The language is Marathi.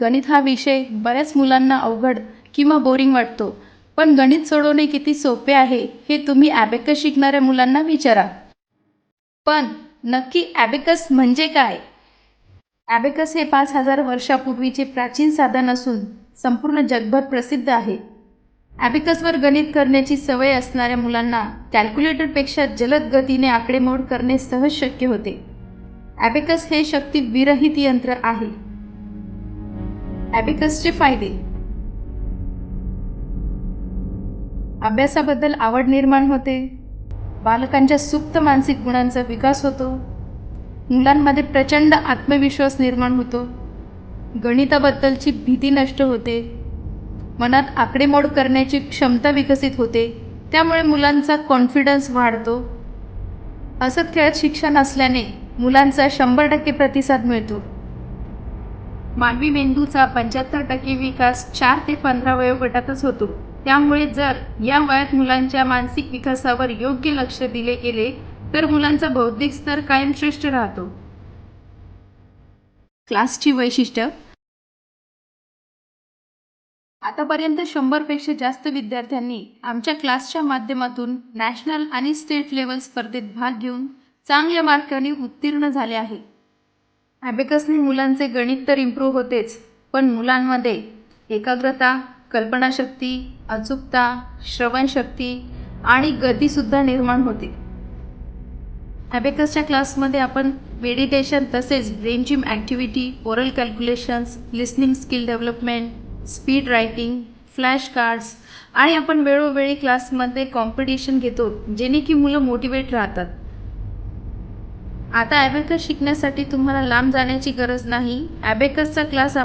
गणित हा विषय बऱ्याच मुलांना अवघड किंवा बोरिंग वाटतो. पण गणित सोडवणे किती सोपे आहे हे तुम्ही ॲबेकस शिकणाऱ्या मुलांना विचारा. पण नक्की ॲबेकस म्हणजे काय? ॲबेकस हे पाच हजार वर्षापूर्वीचे प्राचीन साधन असून संपूर्ण जगभर प्रसिद्ध आहे. ॲबेकसवर गणित करण्याची सवय असणाऱ्या मुलांना कॅल्क्युलेटरपेक्षा जलद गतीने आकडेमोड करणे सहज शक्य होते. ॲबेकस हे शक्ती विरहित यंत्र आहे. ॲबिकसचे फायदे. अभ्यासाबद्दल आवड निर्माण होते. बालकांच्या सुप्त मानसिक गुणांचा विकास होतो. मुलांमध्ये प्रचंड आत्मविश्वास निर्माण होतो. गणिताबद्दलची भीती नष्ट होते. मनात आकडेमोड करण्याची क्षमता विकसित होते. त्यामुळे मुलांचा कॉन्फिडन्स वाढतो. असं खेळत शिक्षण असल्याने मुलांचा शंभर टक्के प्रतिसाद मिळतो. मानवी मेंदूचा पंच्याहत्तर टक्के विकास चार ते पंधरा वयोगटातच होतो. त्यामुळे जर या वयात मुलांच्या मानसिक विकासावर योग्य लक्ष दिले गेले तर मुलांचा बौद्धिक स्तर कायम श्रेष्ठ राहतो. क्लासची वैशिष्ट्य? आतापर्यंत शंभरपेक्षा जास्त विद्यार्थ्यांनी आमच्या क्लासच्या माध्यमातून नॅशनल आणि स्टेट लेवल स्पर्धेत भाग घेऊन चांगल्या मार्काने उत्तीर्ण झाले आहे. ॲबेकसने मुलांचे गणित तर इम्प्रूव्ह होतेच पण मुलांमध्ये एकाग्रता कल्पनाशक्ती अचूकता श्रवणशक्ती आणि गतीसुद्धा निर्माण होते. ॲबेकसच्या क्लासमध्ये आपण मेडिटेशन तसेच brain gym activity oral calculations listening skill development speed writing flash cards आणि आपण वेळोवेळी क्लासमध्ये कॉम्पिटिशन घेतो जेणे की मुलं मोटिवेट राहतात. आता ॲबेकस शिकण्यासाठी तुम्हाला लांब जाण्याची गरज नाही. ॲबेकसचा क्लास